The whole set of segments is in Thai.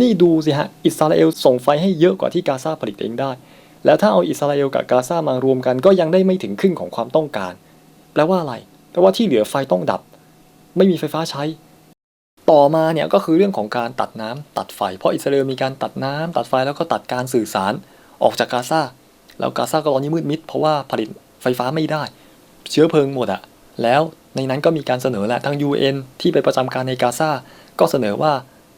นี่ดูสิฮะ อิสราเอลส่งไฟให้เยอะกว่าที่กาซาผลิตเองได้ แล้วถ้าเอาอิสราเอลกับกาซามารวมกันก็ยังได้ไม่ถึงครึ่งของความต้องการ แปลว่าอะไร แปลว่าที่เหลือไฟต้องดับ ไม่มีไฟฟ้าใช้ ต่อมาเนี่ยก็คือเรื่องของการตัดน้ำตัดไฟ เพราะอิสราเอลมีการตัดน้ำตัดไฟแล้วก็ตัดการสื่อสารออกจากกาซา แล้วกาซาก็ตอนนี้มืดมิดเพราะว่าผลิตไฟฟ้าไม่ได้ เชื้อเพลิงหมดอะแล้วในนั้นก็มีการเสนอแหละทาง UN ที่ไปประจำการในกาซา ก็เสนอว่า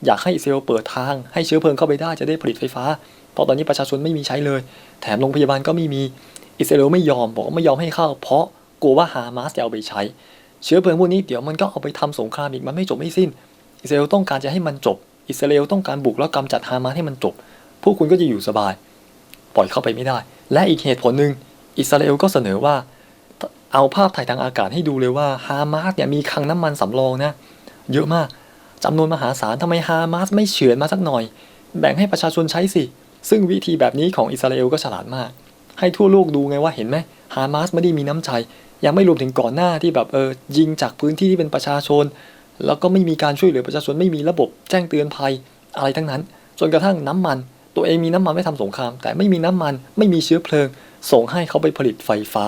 อยากให้อิสราเอลเปิดทางให้เชื้อเพลิงเข้าไปได้จะได้ผลิตไฟฟ้า เพราะตอนนี้ประชาชนไม่มีใช้เลย แถมโรงพยาบาลก็ไม่มี อิสราเอลไม่ยอมบอกว่าไม่ยอมให้เข้า เพราะกลัวว่าฮามาสจะเอาไปใช้ เชื้อเพลิงพวกนี้เดี๋ยวมันก็เอาไปทำสงครามอีกมันไม่จบไม่สิ้น อิสราเอลต้องการจะให้มันจบ อิสราเอลต้องการบุกแล้วกำจัดฮามาสให้มันจบ พวกคุณก็จะอยู่สบาย ปล่อยเข้าไปไม่ได้ และอีกเหตุผลหนึ่งอิสราเอลก็เสนอว่าเอาภาพถ่ายทางอากาศให้ดูเลยว่าฮามาสเนี่ยมีคลังน้ำมันสำรองนะ เยอะมาก จำนวนมหาศาลทำไมฮามาสไม่เฉือนมาสักหน่อย แบ่งให้ประชาชนใช้สิ ซึ่งวิธีแบบนี้ของอิสราเอลก็ฉลาดมาก ให้ทั่วโลกดูไงว่าเห็นไหมฮามาสไม่ได้มีน้ำใจ ยังไม่รวมถึงก่อนหน้าที่แบบเออยิงจากพื้นที่ที่เป็นประชาชน แล้วก็ไม่มีการช่วยเหลือประชาชนไม่มีระบบแจ้งเตือนภัย อะไรทั้งนั้น จนกระทั่งน้ำมัน ตัวเองมีน้ำมันไม่ทำสงคราม แต่ไม่มีน้ำมันไม่มีเชื้อเพลิง ส่งให้เขาไปผลิตไฟฟ้า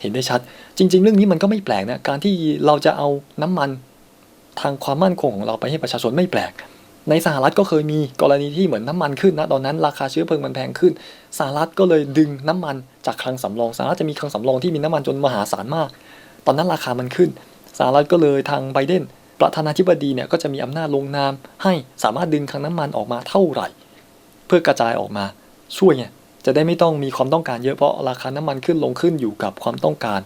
เห็นได้ชัด จริง ๆ เรื่องนี้มันก็ไม่แปลกนะการที่เราจะเอาน้ำมัน ทางความมั่นคงของเราไปให้ประชาชนไม่แปลก ในสหรัฐก็เคยมีกรณีที่เหมือนน้ำมันขึ้นนะตอนนั้นราคาเชื้อเพลิงมันแพงขึ้น สหรัฐก็เลยดึงน้ำมันจากคลังสำรองสหรัฐจะมีคลังสำรองที่มีน้ำมันจนมหาศาลมาก ตอนนั้นราคามันขึ้น สหรัฐก็เลยทางไบเดนประธานาธิบดีเนี่ยก็จะมีอำนาจลงนาม ให้สามารถดึงคลังน้ำมันออกมาเท่าไหร่ เพื่อกระจายออกมาช่วยไงจะได้ไม่ต้องมีความต้องการเยอะเพราะราคาน้ำมันขึ้นลงขึ้นอยู่กับความต้องการ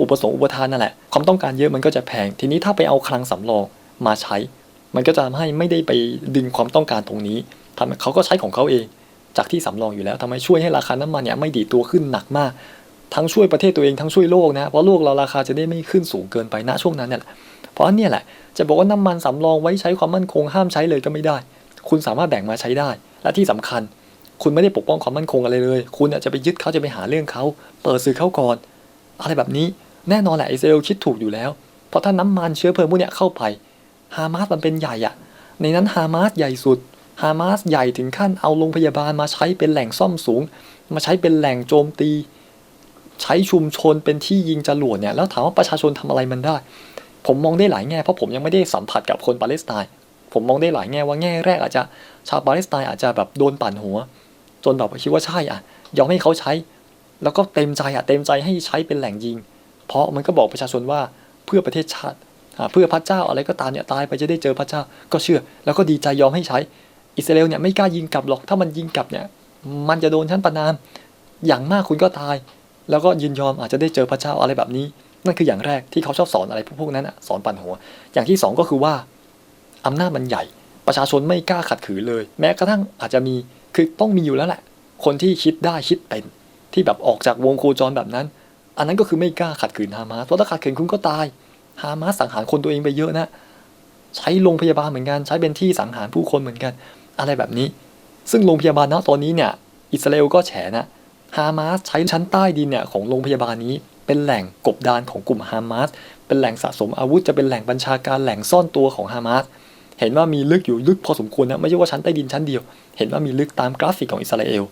อุปสงค์อุปทานนั่นแหละความต้องการเยอะมันก็จะแพง ทีนี้ถ้าไปเอาคลังสำรอง มาใช้ มันก็จะทำให้ไม่ได้ไปดึงความต้องการตรงนี้ทำเขาก็ใช้ของเขาเอง จากที่สำรองอยู่แล้วทำให้ช่วยให้ราคาน้ำมันเนี่ยไม่ดีตัวขึ้นหนักมาก ทั้งช่วยประเทศตัวเองทั้งช่วยโลกนะเพราะโลกเราราคาจะได้ไม่ขึ้นสูงเกินไปณช่วงนั้นเนี่ยแหละเพราะเนี่ยแหละจะบอกว่าน้ำมันสำรองไว้ใช้ความมั่นคงห้ามใช้เลยก็ไม่ได้ คุณสามารถแบ่งมาใช้ได้ และที่สำคัญ คุณไม่ได้ปกป้องความมั่นคงอะไรเลย คุณจะไปยึดเขาจะไปหาเรื่องเขาเปิดสื่อเข้าก่อน อะไรแบบนี้แน่นอนแหละอิสราเอลคิดถูกอยู่แล้ว เพราะถ้าน้ำมันเชื้อเพลิงพวกเนี้ยเข้าไป ฮามาสมันเป็นใหญ่อะในนั้นฮามาสใหญ่สุดฮามาสใหญ่ถึงขั้นเอาโรงพยาบาลมาใช้เป็นแหล่งซ่อมสูง มาใช้เป็นแหล่งโจมตี ใช้ชุมชนเป็นที่ยิงจรวดเนี่ยแล้วถามว่าประชาชนทำอะไรมันได้ ผมมองได้หลายแง่เพราะผมยังไม่ได้สัมผัสกับคนปาเลสไตน์ผมมองได้หลายแง่ว่าแง่แรกอาจจะชาวปาเลสไตน์อาจจะแบบโดนปั่นหัว จนแบบคิดว่าใช่อะยอมให้เขาใช้ แล้วก็เต็มใจอะเต็มใจให้ใช้เป็นแหล่งยิง เพราะมันก็บอกประชาชนว่าเพื่อประเทศชาติ เพื่อพระเจ้าอะไรก็ตามเนี่ยตายไปจะได้เจอพระเจ้าก็เชื่อ แล้วก็ดีใจยอมให้ใช้ อิสราเอลเนี่ยไม่กล้ายิงกลับหรอกถ้ามันยิงกลับเนี่ยมันจะโดนชั้นประนาม อย่างมากคุณก็ตาย แล้วก็ยินยอมอาจจะได้เจอพระเจ้าอะไรแบบนี้ นั่นคืออย่างแรกที่เขาชอบสอนอะไรพวกนั้นอะสอนปั่นหัว อย่างที่สองก็คือว่าอำนาจมันใหญ่ ประชาชนไม่กล้าขัดขืนเลย แม้กระทั่งอาจจะมีคือต้องมีอยู่แล้วแหละ คนที่คิดได้คิดเป็น ที่แบบออกจากวงโคจรแบบนั้น อันนั้นก็คือไม่กล้าขัดขืนฮามาสเพราะถ้าขัดขืนคุณก็ตาย ฮามาสสังหารคนตัวเองไปเยอะนะใช้โรงพยาบาลเหมือนกันใช้เป็นที่สังหารผู้คนเหมือนกัน อะไรแบบนี้ ซึ่งโรงพยาบาลณตอนนี้เนี่ยอิสราเอลก็แฉนะฮามาสใช้ชั้นใต้ดินเนี่ยของโรงพยาบาลนี้ เป็นแหล่งกบดานของกลุ่มฮามาสเป็นแหล่งสะสมอาวุธจะเป็นแหล่งบัญชาการแหล่งซ่อนตัวของฮามาสเห็นว่ามีลึกอยู่ลึกพอสมควรนะไม่ใช่ว่าชั้นใต้ดินชั้นเดียว เห็นว่ามีลึกตามกราฟิกของอิสราเอล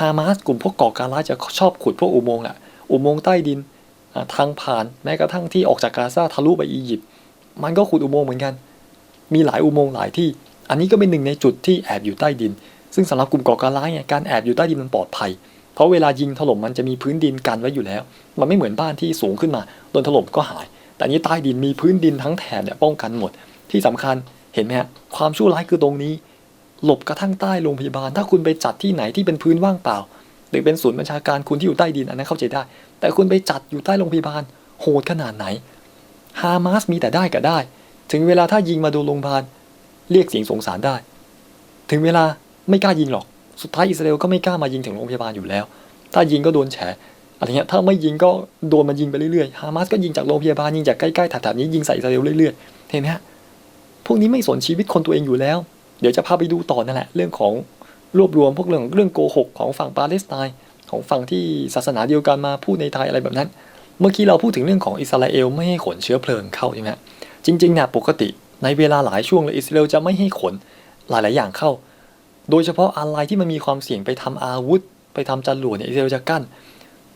ฮามาสกลุ่มพวกก่อการร้ายจะชอบขุดพวกอุโมงค์แหละอุโมงค์ใต้ดิน ทางผ่านแม้กระทั่งที่ออกจากกาซาทะลุไปอียิปต์มันก็ขุดอุโมงค์เหมือนกัน มีหลายอุโมงค์หลายที่ อันนี้ก็เป็นหนึ่งในจุดที่แอบอยู่ใต้ดิน ซึ่งสำหรับกลุ่มก่อการร้ายเนี่ยการแอบอยู่ใต้ดินมันปลอดภัย เพราะเวลายิงถล่มมันจะมีพื้นดินกันไว้อยู่แล้ว มันไม่เหมือนบ้านที่สูงขึ้นมาโดนถล่มก็หาย แต่อันนี้ใต้ดินมีพื้นดินทั้งแถบเนี่ยป้องกันหมด ที่สำคัญเห็นไหมฮะความชั่วร้ายคือตรงนี้ หลบกระทั่งใต้โรงพยาบาล ถ้าคุณไปจัดที่ไหนที่เป็นพื้นว่างเปล่า รือเป็นศูนย์บัญชาการคุณที่อยู่ใต้ดินอันนั้นเข้าใจได้ แต่คุณไปจัดอยู่ใต้โรงพยาบาลโหดขนาดไหน ฮามาสมีแต่ได้กับได้ ถึงเวลาถ้ายิงมาโดนโรงพยาบาลเรียกเสียงสงสารได้ ถึงเวลาไม่กล้ายิงหรอก สุดท้ายอิสราเอลก็ไม่กล้ามายิงถึงโรงพยาบาลอยู่แล้ว ถ้ายิงก็โดนแฉอะไรเงี้ย ถ้าไม่ยิงก็โดนมันยิงไปเรื่อยๆ ฮามาสก็ยิงจากโรงพยาบาลยิงจากใกล้ๆแถบๆนี้ยิงใส่อิสราเอลเรื่อยๆ เห็นไหมฮะ พวกนี้ไม่สนชีวิตคนตัวเองอยู่แล้ว เดี๋ยวจะพาไปดูต่อนั่นแหละเรื่องของ รวบรวมพวกเรื่องเรื่องโกหกของฝั่งปาเลสไตน์ของฝั่งที่ศาสนาเดียวกันมาพูดในไทยอะไรแบบนั้น เมื่อกี้เราพูดถึงเรื่องของอิสราเอลไม่ให้ขนเชื้อเพลิงเข้าใช่ไหมจริงๆนี่ยปกติในเวลาหลายช่วงเลยอิสราเอลจะไม่ให้ขนหลายๆอย่างเข้า โดยเฉพาะอะไรที่มันมีความเสี่ยงไปทำอาวุธ ไปทำจรวดเนี่ยอิสราเอลจะกั้น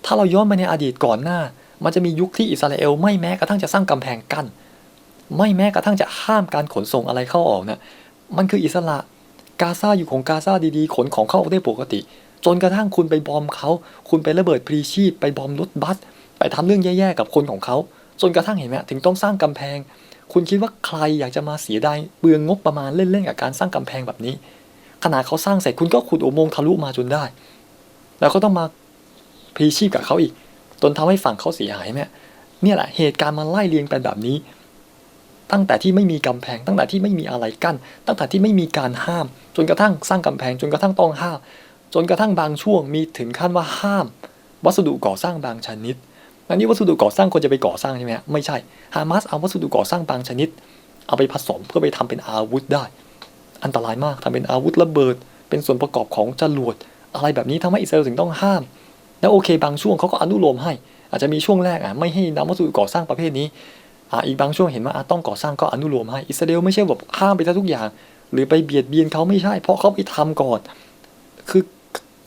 ถ้าเราย้อนไปในอดีตก่อนหน้า มันจะมียุคที่อิสราเอลไม่แม้กระทั่งจะสร้างกำแพงกั้น ไม่แม้กระทั่งจะห้ามการขนส่งอะไรเข้าออกเนี่ยมันคืออิสระ กาซาอยู่ของกาซาดีๆ ขนของเข้าออกได้ปกติ จนกระทั่งคุณไปบอมเขา คุณไประเบิดพลีชีพ ไปบอมรถบัส ไปทำเรื่องแย่ๆกับคนของเขา จนกระทั่งเห็นไหมถึงต้องสร้างกำแพง คุณคิดว่าใครอยากจะมาเสียดายเปลืองงบประมาณเล่นๆกับการสร้างกำแพงแบบนี้ ขนาดเขาสร้างเสร็จคุณก็ขุดอุโมงค์ทะลุมาจนได้ แล้วก็ต้องมาพลีชีพกับเขาอีก จนทำให้ฝั่งเขาเสียหายไหมเนี่ยแหละเหตุการณ์มันไล่เรียงไปแบบนี้ ตั้งแต่ที่ไม่มีกำแพง ตั้งแต่ที่ไม่มีอะไรกั้น ตั้งแต่ที่ไม่มีการห้าม จนกระทั่งสร้างกำแพง จนกระทั่งต้องห้าม จนกระทั่งบางช่วงมีถึงขั้นว่าห้าม วัสดุก่อสร้างบางชนิดอันนี้วัสดุก่อสร้างคนจะไปก่อสร้างใช่ไหมไม่ใช่ฮามาสเอาวัสดุก่อสร้างบางชนิด เอาไปผสมเพื่อไปทำเป็นอาวุธได้ อันตรายมากทำเป็นอาวุธระเบิด เป็นส่วนประกอบของจรวดอะไรแบบนี้ทำให้อิสราเอลถึงต้องห้าม แล้วโอเค บางช่วงเขาก็อนุโลมให้ อาจจะมีช่วงแรกอะไม่ให้นำวัสดุก่อสร้างประเภทนี้ อ่าอีกบางช่วงเห็นว่าอะต้องก่อสร้างก็อนุโลมให้อิสราเอลไม่ใช่แบบห้ามไปซะทุกอย่าง หรือไปเบียดเบียนเขาไม่ใช่ เพราะเขาไปทำก่อน คือ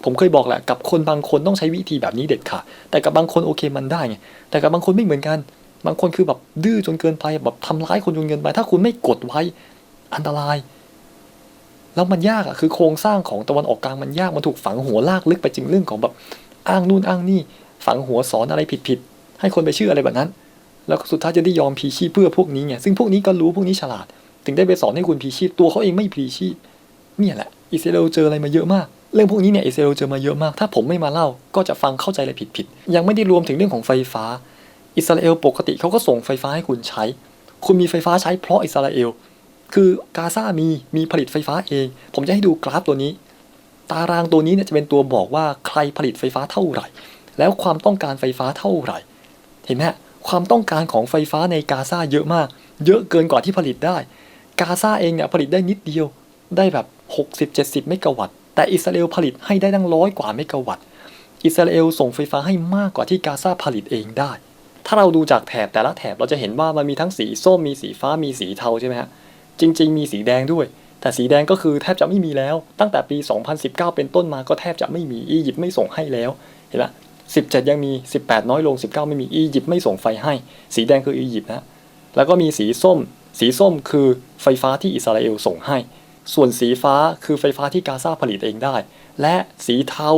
ผมเคยบอกแหละกับคนบางคนต้องใช้วิธีแบบนี้เด็ดขาดแต่กับบางคนโอเคมันได้ไงแต่กับบางคนไม่เหมือนกัน บางคนคือแบบดื้อจนเกินไปแบบทำร้ายคนจนเกินไป ถ้าคุณไม่กดไว้อันตราย แล้วมันยากอะคือโครงสร้างของตะวันออกกลางมันยากมันถูกฝังหัวลากลึกไปจึงเรื่องของแบบอ้างนู่นอ้างนี่ ฝังหัวสอนอะไรผิดๆให้คนไปเชื่ออะไรแบบนั้น แล้วก็สุดท้ายจะได้ยอมพีชีพเพื่อพวกนี้ไงซึ่งพวกนี้ก็รู้พวกนี้ฉลาด ถึงได้ไปสอนให้คุณพีชีพตัวเขาเองไม่พีชีพเนี่ยแหละอิสราเอลเจออะไรมาเยอะมากเรื่องพวกนี้เนี่ยอิสราเอลเจอมาเยอะมาก ถ้าผมไม่มาเล่าก็จะฟังเข้าใจอะไรผิดๆ ยังไม่ได้รวมถึงเรื่องของไฟฟ้า อิสราเอลปกติเขาก็ส่งไฟฟ้าให้คุณใช้ คุณมีไฟฟ้าใช้เพราะอิสราเอล คือกาซามีมีผลิตไฟฟ้าเอง ผมจะให้ดูกราฟตัวนี้ ตารางตัวนี้เนี่ยจะเป็นตัวบอกว่าใครผลิตไฟฟ้าเท่าไหร่ แล้วความต้องการไฟฟ้าเท่าไหร่ เห็นไหม ความต้องการของไฟฟ้าในกาซาเยอะมาก เยอะเกินกว่าที่ผลิตได้ กาซาเองเนี่ยผลิตได้นิดเดียว ได้แบบ 60-70 เมกะวัตต์ แต่อิสราเอลผลิตให้ได้ตั้งร้อยกว่าเมกะวัตต์ อิสราเอลส่งไฟฟ้าให้มากกว่าที่กาซาผลิตเองได้ ถ้าเราดูจากแถบแต่ละแถบเราจะเห็นว่ามันมีทั้งสีส้ม มีสีฟ้า มีสีเทาใช่ไหมฮะ จริง ๆ มีสีแดงด้วย แต่สีแดงก็คือแทบจะไม่มีแล้ว ตั้งแต่ปี 2019 เป็นต้นมาก็แทบจะไม่มี อียิปต์ไม่ส่งให้แล้ว เห็นไหม 17 ยังมี 18 น้อยลง 19 ไม่มีอียิปต์ไม่ส่งไฟให้ สีแดงคืออียิปต์นะแล้วก็มีสีส้ม สีส้มคือไฟฟ้าที่อิสราเอลส่งให้ ส่วนสีฟ้าคือไฟฟ้าที่กาซาผลิตเองได้ และสีเทา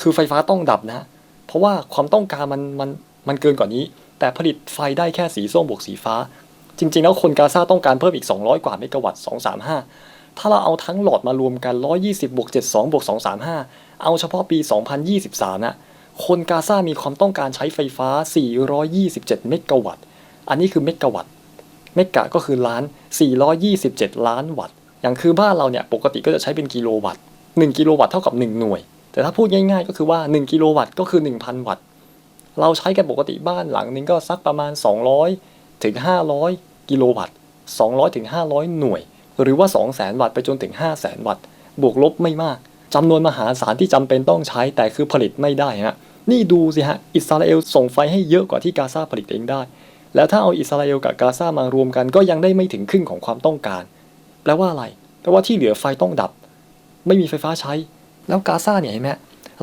คือไฟฟ้าต้องดับนะเพราะว่าความต้องการมันมันมันเกินกว่านี้ แต่ผลิตไฟได้แค่สีส้มบวกสีฟ้า จริง ๆ แล้วคนกาซาต้องการเพิ่มอีก 200 กว่าเมกะวัตต์235 ถ้าเราเอาทั้งหลอดมารวมกัน 120บวก72บวก235 เอาเฉพาะปี 2023 นะ คนกาซามีความต้องการใช้ไฟฟ้า 427 เมกะวัตต์ อันนี้คือเมกะวัตต์ เมกะก็คือล้าน 427 ล้านวัตต์ อย่างคือบ้านเราเนี่ยปกติก็จะใช้เป็นกิโลวัตต์ 1 กิโลวัตต์เท่ากับ 1 หน่วย แต่ถ้าพูดง่ายๆ ก็คือว่า 1 กิโลวัตต์ก็คือ 1,000 วัตต์ เราใช้กันปกติบ้านหลังนึงก็สักประมาณ 200 ถึง 500 กิโลวัตต์ 200 ถึง 500 หน่วย หรือว่า 200,000 วัตต์ไปจนถึง 500,000 วัตต์ บวกลบไม่มากจำนวนมหาศาลที่จำเป็นต้องใช้แต่คือผลิตไม่ได้ฮะ นี่ดูสิฮะ อิสราเอลส่งไฟให้เยอะกว่าที่กาซาผลิตเองได้ แล้วถ้าเอาอิสราเอลกับกาซามารวมกันก็ยังได้ไม่ถึงครึ่งของความต้องการ แปลว่าอะไร แปลว่าที่เหลือไฟต้องดับ ไม่มีไฟฟ้าใช้ แล้วกาซาเนี่ยเห็นไหม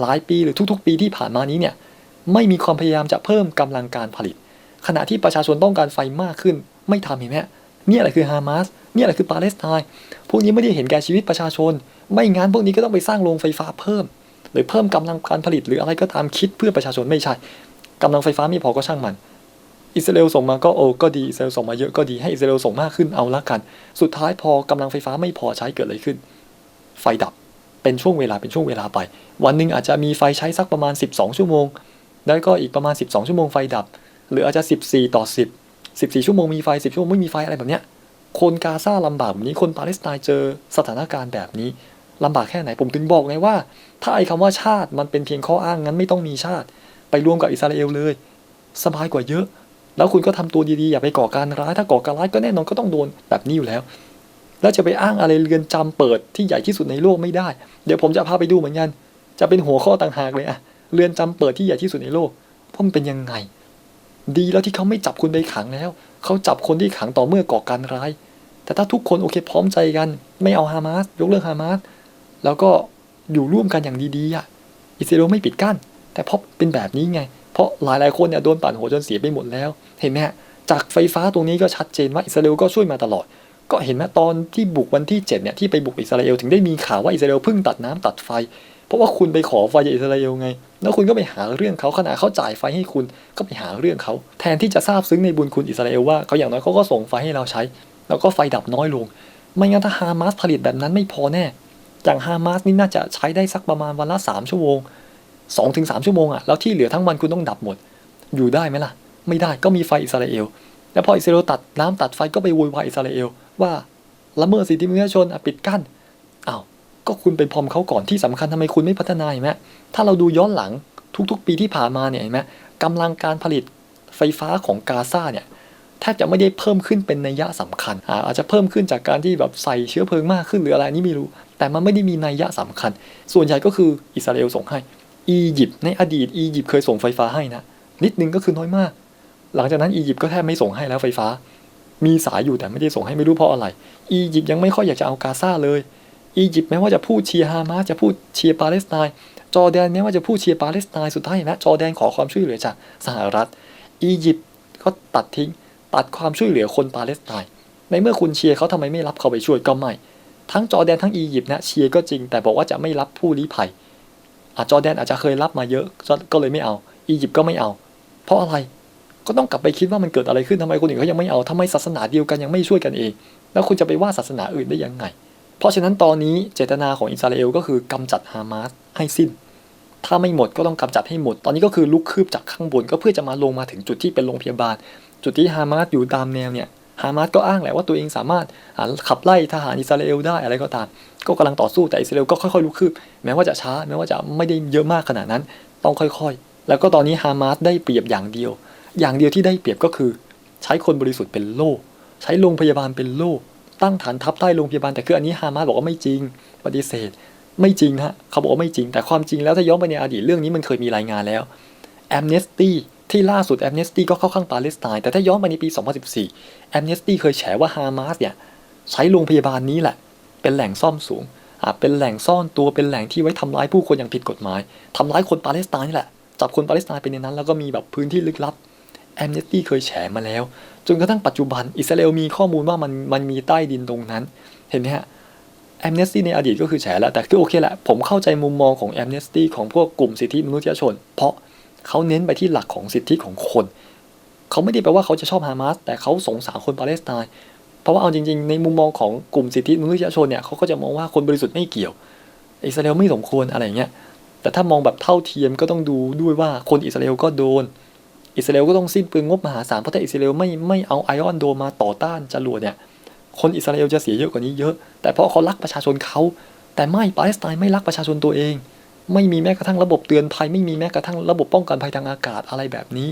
หลายปีหรือทุกๆ ปีที่ผ่านมานี้เนี่ยไม่มีความพยายามจะเพิ่มกำลังการผลิต ขณะที่ประชาชนต้องการไฟมากขึ้น ไม่ทำเห็นไหมเนี่ยแหละคือฮามาสเนี่ยแหละคือปาเลสไตน์พวกนี้ไม่ได้เห็นแก่ชีวิตประชาชน ไม่งั้นพวกนี้ก็ต้องไปสร้างโรงไฟฟ้าเพิ่ม หรือเพิ่มกำลังการผลิตหรืออะไรก็ตามคิดเพื่อประชาชนไม่ใช่กำลังไฟฟ้าไม่พอก็ช่างมันอิสราเอลส่งมาก็โอ้ก็ดีอิสราเอลส่งมาเยอะก็ดีให้อิสราเอลส่งมากขึ้นเอาละกัน สุดท้ายพอกำลังไฟฟ้าไม่พอใช้เกิดอะไรขึ้น ไฟดับเป็นช่วงเวลาเป็นช่วงเวลาไป วันหนึ่งอาจจะมีไฟใช้สักประมาณ 12 ชั่วโมง แล้วก็อีกประมาณ 12 ชั่วโมงไฟดับ หรืออาจจะ 14 ต่อ 10 14 ชั่วโมงมีไฟ 10 ชั่วโมงไม่มีไฟอะไรแบบเนี้ยคนกาซาลำบากแบบนี้คนปาเลสไตน์เจอสถานการณ์แบบนี้ ลำบากแค่ไหนผมถึงบอกไงว่า ถ้าไอ้คำว่าชาติมันเป็นเพียงข้ออ้างงั้นไม่ต้องมีชาติ ไปรวมกับอิสราเอลเลย สบายกว่าเยอะ แล้วคุณก็ทำตัวดีๆอย่าไปก่อการร้ายถ้าก่อการร้ายก็แน่นอนก็ต้องโดนแบบนี้อยู่แล้ว แล้วจะไปอ้างอะไรเรือนจำเปิดที่ใหญ่ที่สุดในโลกไม่ได้ เดี๋ยวผมจะพาไปดูเหมือนกันจะเป็นหัวข้อต่างหากเลยอะเรือนจำเปิดที่ใหญ่ที่สุดในโลกพรามันเป็นยังไง ดีแล้วที่เขาไม่จับคุณไปขังแล้ว เขาจับคนที่ขังต่อเมื่อก่อการร้าย แต่ถ้าทุกคนโอเคพร้อมใจกัน ไม่เอาฮามาสยกเลิกฮามาส แล้วก็อยู่ร่วมกันอย่างดีๆอะอิสราเอลไม่ปิดกั้น แต่เพราะเป็นแบบนี้ไง เพราะหลายๆคนเนี่ยโดนปั่นหัวจนเสียไปหมดแล้ว เห็นไหมฮะจากไฟฟ้าตรงนี้ก็ชัดเจนว่าอิสราเอลก็ช่วยมาตลอด ก็เห็นไหมตอนที่บุกวันที่7เนี่ยที่ไปบุกอิสราเอลถึงได้มีข่าวว่าอิสราเอลเพิ่งตัดน้ำตัดไฟ เพราะว่าคุณไปขอไฟจากอิสราเอลไง แล้วคุณก็ไปหาเรื่องเขาขณะเขาจ่ายไฟให้คุณก็ไปหาเรื่องเขา แทนที่จะทราบซึ้งในบุญคุณอิสราเอลว่าเขาอย่างน้อยเขาก็ส่งไฟให้เราใช้ แล้วก็ไฟดับน้อยลง ไม่งั้นถ้าฮามาสผลิตแบบนั้นไม่พอแน่ อย่างฮามาสนี่น่าจะใช้ได้สักประมาณวันละ3ชั่วโมง2-3ถึงชั่วโมงอะแล้วที่เหลือทั้งวันคุณต้องดับหมด อยู่ได้ไหมล่ะ ไม่ได้ก็มีไฟอิสราเอล แล้วพออิสราเอลตัดน้ำตัดไฟก็ไปโวยวายอิสราเอล ว่าละเมิดสิทธิมนุษยชนปิดกั้นอ้าวก็คุณไปพรอมเขาก่อนที่สำคัญทำไมคุณไม่พัฒนาเห็นไหมถ้าเราดูย้อนหลังทุกๆ ปีที่ผ่านมาเนี่ยเห็นไหมกำลังการผลิตไฟฟ้าของกาซาเนี่ย แทบจะไม่ได้เพิ่มขึ้นเป็นนัยยะสำคัญอ่าอาจจะเพิ่มขึ้นจากการที่แบบใส่เชื้อเพลิงมากขึ้นหรืออะไรนี่ไม่รู้ แต่มันไม่ได้มีนัยยะสำคัญ ส่วนใหญ่ก็คืออิสราเอลส่งให้อียิปต์ในอดีตอียิปต์เคยส่งไฟฟ้าให้นะนิดนึงก็คือน้อยมาก หลังจากนั้นอียิปต์ก็แทบไม่ส่งให้แล้วไฟฟ้า มีสายอยู่แต่ไม่ได้ส่งให้ไม่รู้เพราะอะไร อียิปต์ยังไม่ค่อยอยากจะเอากาซาเลย อียิปต์แม้ว่าจะพูดเชียร์ฮามาสจะพูดเชียร์ปาเลสไตน์จอร์แดนแม้ว่าจะพูดเชียร์ปาเลสไตน์สุดท้ายนะจอร์แดนขอความช่วยเหลือจากสหรัฐ อียิปต์ก็ตัดทิ้ง ตัดความช่วยเหลือคนปาเลสไตน์ในเมื่อคุณเชียร์เขาทำไมไม่รับเขาไปช่วยก็ไม่ ทั้งจอแดนทั้งอียิปต์นะเชียร์ก็จริง แต่บอกว่าจะไม่รับผู้ลี้ภัยอาจอแดนอาจจะเคยรับมาเยอะก็เลยไม่เอา อียิปต์ก็ไม่เอา เพราะอะไรก็ต้องกลับไปคิดว่ามันเกิดอะไรขึ้นทำไมคนอื่นเขายังไม่เอาทำไมศาสนาเดียวกันยังไม่ช่วยกันเอง แล้วคุณจะไปว่าศาสนาอื่นได้ยังไง เพราะฉะนั้นตอนนี้เจตนาของอิสราเอลก็คือกำจัดฮามาสให้สิ้น ถ้าไม่หมดก็ต้องกำจัดให้หมด ตอนนี้ก็คือลุกคืบจากข้างบนก็เพื่อจะมาลงมาถึงจุดที่เป็นโรงพยาบาล จุดที่ฮามาสอยู่ตามแนวเนี่ยฮามาสก็อ้างแหละว่าตัวเองสามารถขับไล่ทหารอิสราเอลได้อะไรก็ตาม ก็กำลังต่อสู้แต่อิสราเอลก็ค่อยๆลุกคืบแม้ว่าจะช้าแม้ว่าจะไม่ได้เยอะมากขนาดนั้น ต้องค่อยๆ แล้วก็ตอนนี้ฮามาสได้เปรียบอย่างเดียว อย่างเดียวที่ได้เปรียบก็คือ ใช้คนบริสุทธิ์เป็นโล่ ใช้โรงพยาบาลเป็นโล่ ตั้งฐานทัพใต้โรงพยาบาลแต่คืออันนี้ฮามาสบอกว่าไม่จริงปฏิเสธ ไม่จริงฮะเขาบอกว่าไม่จริง แต่ความจริงแล้วถ้าย้อนไปในอดีตเรื่องนี้มันเคยมีรายงานแล้วแอมเนสตี้ ที่ล่าสุดแอมเนสตี้ก็เข้าข้างปาเลสไตน์แต่ถ้าย้อนไปในปี 2014แอมเนสตี้เคยแฉว่าฮามาสเนี่ยใช้โรงพยาบาลนี้แหละ เป็นแหล่งซ่อมสูงเป็นแหล่งซ่อนตัวเป็นแหล่งที่ไว้ทำร้ายผู้คนอย่างผิดกฎหมายทำร้ายคนปาเลสไตน์นี่แหละจับคนปาเลสไตน์ไปในนั้นแล้วก็มีแบบพื้นที่ลึกลับแอมเนสตี้เคยแฉมาแล้ว จนกระทั่งปัจจุบันอิสราเอลมีข้อมูลว่ามันมันมีใต้ดินตรงนั้น เห็นไหมฮะแอมเนสตี้ในอดีตก็คือแฉแล้วแต่คือโอเคแหละผมเข้าใจมุมมองของแอมเนสตี้ของพวกกลุ่มสิทธิมนุษยชน เพราะ เขาเน้นไปที่หลักของสิทธิของคน เขาไม่ได้แปลว่าเขาจะชอบฮามาสแต่เขาสงสารคนปาเลสไตน์เพราะว่าเอาจริง ๆ ในมุมมองของกลุ่มสิทธิมนุษยชนเนี่ยเขาก็จะมองว่าคนบริสุทธิ์ไม่เกี่ยว อิสราเอลไม่สมควรอะไรเงี้ยแต่ถ้ามองแบบเท่าเทียมก็ต้องดูด้วยว่าคนอิสราเอลก็โดน อิสราเอลก็ต้องสิ้นเปลืองงบมหาศาลเพราะถ้าอิสราเอลไม่ไม่เอาไอออนโดมาต่อต้านจรวดเนี่ยคนอิสราเอลจะเสียเยอะกว่านี้เยอะ แต่เพราะเขารักประชาชนเขาแต่ไม่ปาเลสไตน์ไม่รักประชาชนตัวเอง ไม่มีแม้กระทั่งระบบเตือนภัย ไม่มีแม้กระทั่งระบบป้องกันภัยทางอากาศอะไรแบบนี้